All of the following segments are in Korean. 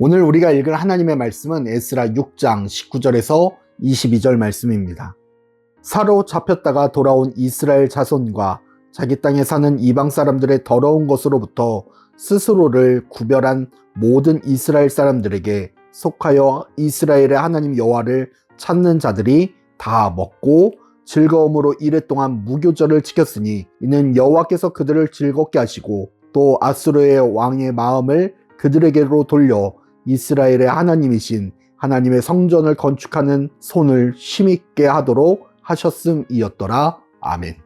오늘 우리가 읽을 하나님의 말씀은 에스라 6장 19절에서 22절 말씀입니다. 사로 잡혔다가 돌아온 이스라엘 자손과 자기 땅에 사는 이방 사람들의 더러운 것으로부터 스스로를 구별한 모든 이스라엘 사람들에게 속하여 이스라엘의 하나님 여호와를 찾는 자들이 다 먹고 즐거움으로 이랫동안 무교절을 지켰으니 이는 여호와께서 그들을 즐겁게 하시고 또 아수르의 왕의 마음을 그들에게로 돌려 이스라엘의 하나님이신 하나님의 성전을 건축하는 손을 힘있게 하도록 하셨음이었더라. 아멘.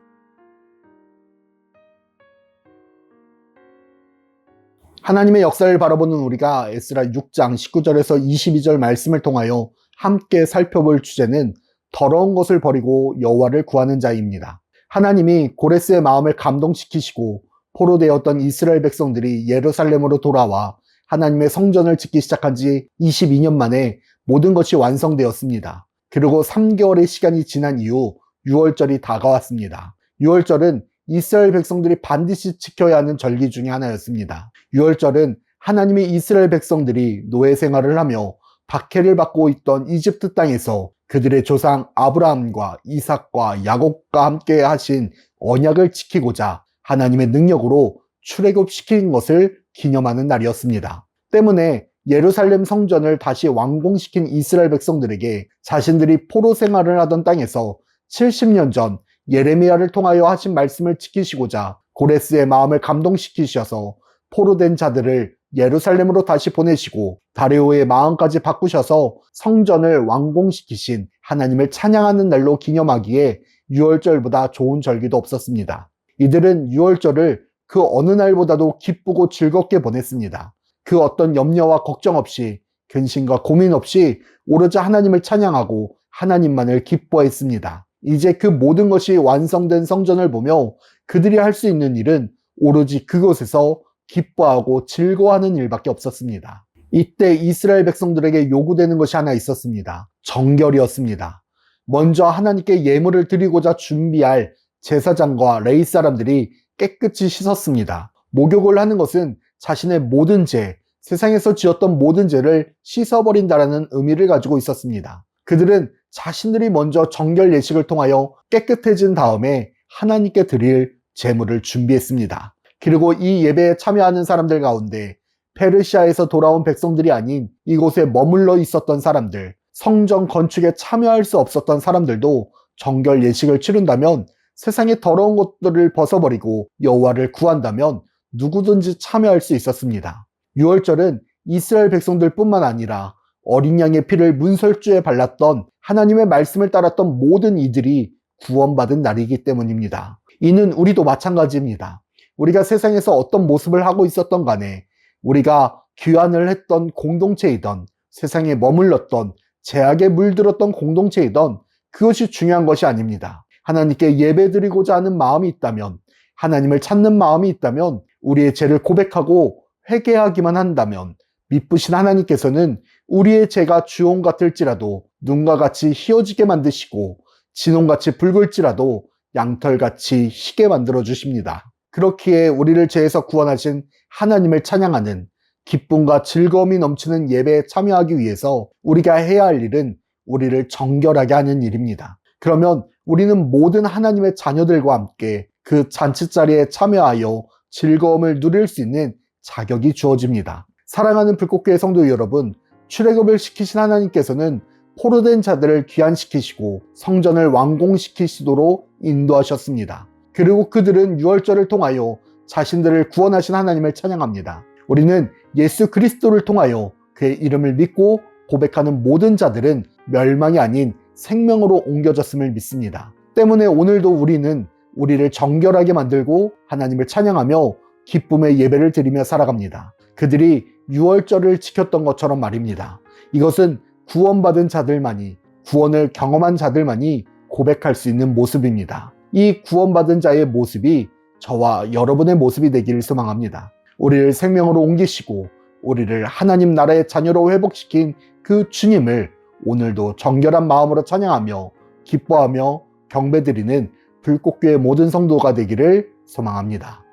하나님의 역사를 바라보는 우리가 에스라 6장 19절에서 22절 말씀을 통하여 함께 살펴볼 주제는 더러운 것을 버리고 여호와를 구하는 자입니다. 하나님이 고레스의 마음을 감동시키시고 포로되었던 이스라엘 백성들이 예루살렘으로 돌아와 하나님의 성전을 짓기 시작한 지 22년 만에 모든 것이 완성되었습니다. 그리고 3개월의 시간이 지난 이후 6월절이 다가왔습니다. 6월절은 이스라엘 백성들이 반드시 지켜야 하는 절기 중의 하나였습니다. 6월절은 하나님이 이스라엘 백성들이 노예 생활을 하며 박해를 받고 있던 이집트 땅에서 그들의 조상 아브라함과 이삭과 야곱과 함께 하신 언약을 지키고자 하나님의 능력으로 출애굽시킨 것을 기념하는 날이었습니다. 때문에 예루살렘 성전을 다시 완공시킨 이스라엘 백성들에게 자신들이 포로 생활을 하던 땅에서 70년 전 예레미야를 통하여 하신 말씀을 지키시고자 고레스의 마음을 감동시키셔서 포로된 자들을 예루살렘으로 다시 보내시고 다리오의 마음까지 바꾸셔서 성전을 완공시키신 하나님을 찬양하는 날로 기념하기에 6월절보다 좋은 절기도 없었습니다. 이들은 6월절을 그 어느 날보다도 기쁘고 즐겁게 보냈습니다. 그 어떤 염려와 걱정 없이 근심과 고민 없이 오로지 하나님을 찬양하고 하나님만을 기뻐했습니다. 이제 그 모든 것이 완성된 성전을 보며 그들이 할 수 있는 일은 오로지 그곳에서 기뻐하고 즐거워하는 일밖에 없었습니다. 이때 이스라엘 백성들에게 요구되는 것이 하나 있었습니다. 정결이었습니다. 먼저 하나님께 예물을 드리고자 준비할 제사장과 레이 사람들이 깨끗이 씻었습니다. 목욕을 하는 것은 자신의 모든 죄, 세상에서 지었던 모든 죄를 씻어버린다라는 의미를 가지고 있었습니다. 그들은 자신들이 먼저 정결 예식을 통하여 깨끗해진 다음에 하나님께 드릴 제물을 준비했습니다. 그리고 이 예배에 참여하는 사람들 가운데 페르시아에서 돌아온 백성들이 아닌 이곳에 머물러 있었던 사람들, 성전 건축에 참여할 수 없었던 사람들도 정결 예식을 치른다면 세상의 더러운 것들을 벗어버리고 여호와를 구한다면 누구든지 참여할 수 있었습니다. 6월절은 이스라엘 백성들 뿐만 아니라 어린 양의 피를 문설주에 발랐던 하나님의 말씀을 따랐던 모든 이들이 구원받은 날이기 때문입니다. 이는 우리도 마찬가지입니다. 우리가 세상에서 어떤 모습을 하고 있었던 간에 우리가 귀환을 했던 공동체이던 세상에 머물렀던 제약에 물들었던 공동체이던 그것이 중요한 것이 아닙니다. 하나님께 예배드리고자 하는 마음이 있다면 하나님을 찾는 마음이 있다면 우리의 죄를 고백하고 회개하기만 한다면 미쁘신 하나님께서는 우리의 죄가 주홍 같을지라도 눈과 같이 희어지게 만드시고 진홍같이 붉을지라도 양털같이 희게 만들어 주십니다. 그렇기에 우리를 죄에서 구원하신 하나님을 찬양하는 기쁨과 즐거움이 넘치는 예배에 참여하기 위해서 우리가 해야 할 일은 우리를 정결하게 하는 일입니다. 그러면 우리는 모든 하나님의 자녀들과 함께 그 잔치 자리에 참여하여 즐거움을 누릴 수 있는 자격이 주어집니다. 사랑하는 불꽃교회 성도 여러분, 출애굽을 시키신 하나님께서는 포로된 자들을 귀환시키시고 성전을 완공시키시도록 인도하셨습니다. 그리고 그들은 유월절을 통하여 자신들을 구원하신 하나님을 찬양합니다. 우리는 예수 그리스도를 통하여 그의 이름을 믿고 고백하는 모든 자들은 멸망이 아닌 생명으로 옮겨졌음을 믿습니다. 때문에 오늘도 우리는 우리를 정결하게 만들고 하나님을 찬양하며 기쁨의 예배를 드리며 살아갑니다. 그들이 유월절을 지켰던 것처럼 말입니다. 이것은 구원받은 자들만이 구원을 경험한 자들만이 고백할 수 있는 모습입니다. 이 구원받은 자의 모습이 저와 여러분의 모습이 되기를 소망합니다. 우리를 생명으로 옮기시고 우리를 하나님 나라의 자녀로 회복시킨 그 주님을 오늘도 정결한 마음으로 찬양하며 기뻐하며 경배드리는 불꽃교의 모든 성도가 되기를 소망합니다.